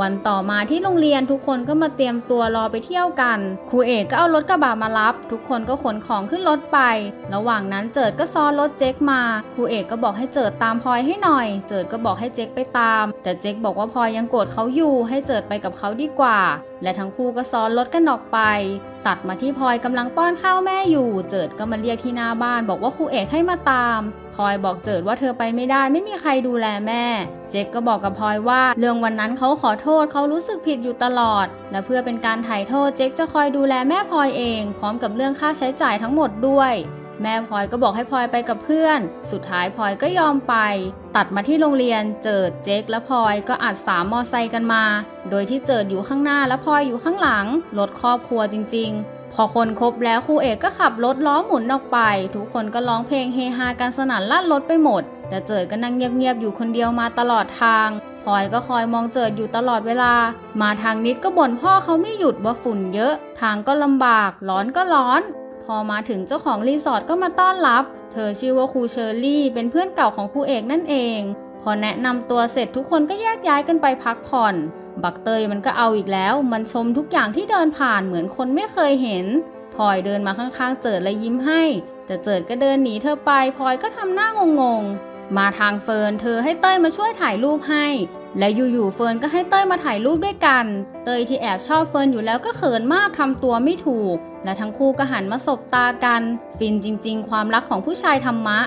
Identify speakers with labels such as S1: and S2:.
S1: วันต่อมาที่โรงเรียนทุกคนก็มาเตรียมตัวรอไปเที่ยวกัน ครูเอกก็เอารถกระบะมารับ ทุกคนก็ขนของขึ้นรถไป ระหว่างนั้นเจิดก็ซ้อนรถเจ๊กมา ครูเอกก็บอกให้เจิดตามพลอยให้หน่อย เจิดก็บอกให้เจ๊กไปตาม แต่เจ๊กบอกว่าพลอยยังโกรธเขาอยู่ ให้เจิดไปกับเขาดีกว่า และทั้งคู่ก็ซ้อนรถกันออกไป ตัดมาที่พลอยกำลังป้อนข้าวแม่อยู่ เจิดก็มาเรียกที่หน้าบ้าน บอกว่าครูเอกให้มาตามพลอยบอกเจิดว่าเธอไปไม่ได้ ไม่มีใครดูแลแม่ เจ๊กก็บอกกับพลอยว่า เรื่องวันนั้นเขาขอโทษเขารู้สึกผิดอยู่ตลอด และเพื่อเป็นการไถ่โทษเจ๊กจะคอยดูแลแม่พลอยเอง พร้อมกับเรื่องค่าใช้จ่ายทั้งหมดด้วย แม่พลอยก็บอกให้พลอยไปกับเพื่อน สุดท้ายพลอยก็ยอมไป ตัดมาที่โรงเรียน เจิดเจ๊กและพลอยก็อัดสามมอไซค์กันมา โดยที่เจิดอยู่ข้างหน้าและพลอยอยู่ข้างหลัง รถครอบครัวจริง ๆ พอคนครบแล้วครูเอกก็ขับรถล้อหมุนออกไป ทุกคนก็ร้องเพลงเฮฮากันสนั่นลั่นรถไปหมด แต่เจิดก็นั่งเงียบๆอยู่คนเดียวมาตลอดทางพลอยก็คอยมองเจิดอยู่ตลอดเวลา มาทางนิดก็บ่นพ่อเขาไม่หยุดว่าฝุ่นเยอะ ทางก็ลำบาก ร้อนก็ร้อน พอมาถึงเจ้าของรีสอร์ทก็มาต้อนรับ เธอชื่อว่าครูเชอร์รี่ เป็นเพื่อนเก่าของครูเอกนั่นเอง พอแนะนำตัวเสร็จทุกคนก็แยกย้ายกันไปพักผ่อน บักเตยมันก็เอาอีกแล้ว มันชมทุกอย่างที่เดินผ่านเหมือนคนไม่เคยเห็นพลอยเดินมาข้างๆ เจิดและยิ้มให้ แต่เจิดก็เดินหนีเธอไปพลอยก็ทำหน้างงๆ มาทางเฟิร์นเธอให้เต้ยมาช่วยถ่ายรูปให้ และอยู่ๆเฟิร์นก็ให้เต้ยมาถ่ายรูปด้วยกัน เต้ยที่แอบชอบเฟิร์นอยู่แล้วก็เขินมากทำตัวไม่ถูก และทั้งคู่ก็หันมาสบตากัน ฟินจริง ๆ ความรักของผู้ชายธรรมะ